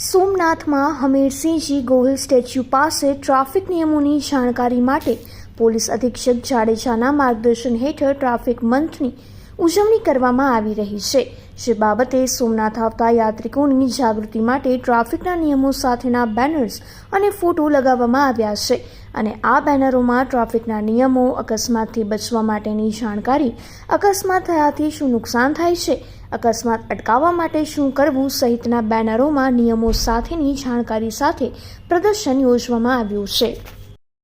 સોમનાથમાં હમીરસિંહજી ગોહિલ સ્ટેચ્યુ પાસે ટ્રાફિક નિયમોની જાણકારી માટે પોલીસ અધિક્ષક જાડેજાના માર્ગદર્શન હેઠળ ટ્રાફિક મંથની ઉજવણી કરવામાં આવી રહી છે, જે બાબતે સોમનાથ આવતા યાત્રિકોની જાગૃતિ માટે ટ્રાફિકના નિયમો સાથેના બેનર્સ અને ફોટો લગાવવામાં આવ્યા છે. અને આ બેનરોમાં ટ્રાફિકના નિયમો અકસ્માતથી બચવા માટેની જાણકારી, અકસ્માત થયાથી શું નુકસાન થાય છે, અકસ્માત અટકાવવા માટે શું કરવું સહિતના બેનરોમાં નિયમો સાથેની જાણકારી સાથે પ્રદર્શન યોજવામાં આવ્યું છે.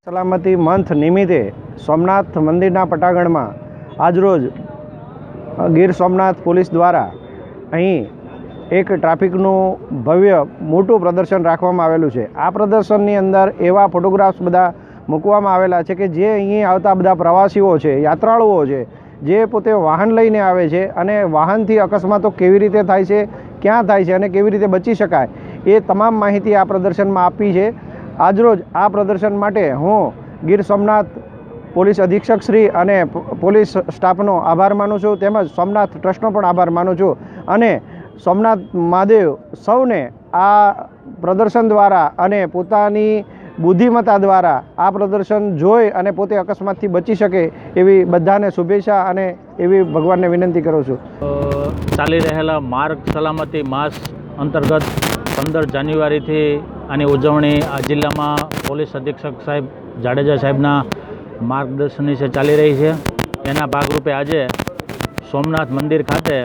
સલામતી મંથ નિમિત્તે સોમનાથ મંદિરના પટાગણમાં આજરોજ ગીર સોમનાથ પોલીસ દ્વારા અહીં એક ટ્રાફિકનું ભવ્ય મોટું પ્રદર્શન રાખવામાં આવેલું છે. આ પ્રદર્શનની અંદર એવા ફોટોગ્રાફ્સ બધા મૂકવામાં આવેલા છે કે જે અહીં આવતા બધા પ્રવાસીઓ છે, યાત્રાળુઓ છે, જે પોતે વાહન લઈને આવે છે અને વાહનથી અકસ્માતો કેવી રીતે થાય છે, ક્યાં થાય છે અને કેવી રીતે બચી શકાય, એ તમામ માહિતી આ પ્રદર્શનમાં આપી છે. આજરોજ આ પ્રદર્શન માટે હું ગીર સોમનાથ પોલીસ અધિક્ષક શ્રી અને પોલીસ સ્ટાફનો આભાર માનું છું, તેમજ સોમનાથ ટ્રસ્ટનો પણ આભાર માનું છું અને સોમનાથ મહાદેવ સૌને આ પ્રદર્શન દ્વારા અને પોતાની બુદ્ધિમત્તા દ્વારા આ પ્રદર્શન જોઈ અને પોતે અકસ્માતથી બચી શકે એવી બધાને શુભેચ્છા અને એવી ભગવાનને વિનંતી કરું છું. ચાલી રહેલા માર્ગ સલામતી માસ અંતર્ગત પંદર જાન્યુઆરીથી આની ઉજવણી આ જિલ્લામાં પોલીસ અધિક્ષક સાહેબ જાડેજા સાહેબના માર્ગદર્શન વિશે ચાલી રહી છે. એના ભાગરૂપે આજે સોમનાથ મંદિર ખાતે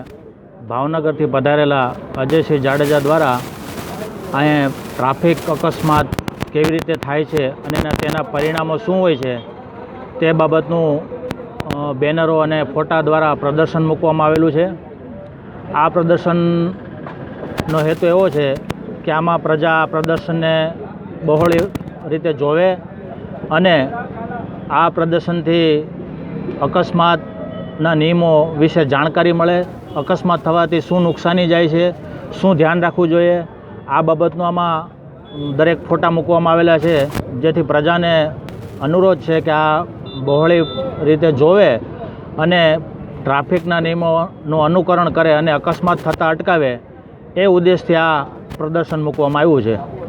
ભાવનગરથી પધારેલા અજયસિંહ જાડેજા દ્વારા અહીંયા ટ્રાફિક અકસ્માત કેવી રીતે થાય છે અને તેના પરિણામો શું હોય છે તે બાબતનું બેનરો અને ફોટા દ્વારા પ્રદર્શન મૂકવામાં આવેલું છે. આ પ્રદર્શનનો હેતુ એવો છે કે આમાં પ્રજા પ્રદર્શનને બહોળી રીતે જોવે અને આ પ્રદર્શનથી અકસ્માતના નિયમો વિશે જાણકારી મળે, અકસ્માત થવાથી શું નુકસાની જાય છે, શું ધ્યાન રાખવું જોઈએ, આ બાબતનું આમાં દરેક ફોટા મૂકવામાં આવેલા છે. જેથી પ્રજાને અનુરોધ છે કે આ બહોળી રીતે જોવે અને ટ્રાફિકના નિયમોનું અનુકરણ કરે અને અકસ્માત થતાં અટકાવે એ ઉદ્દેશથી આ પ્રદર્શન મૂકવામાં આવ્યું છે.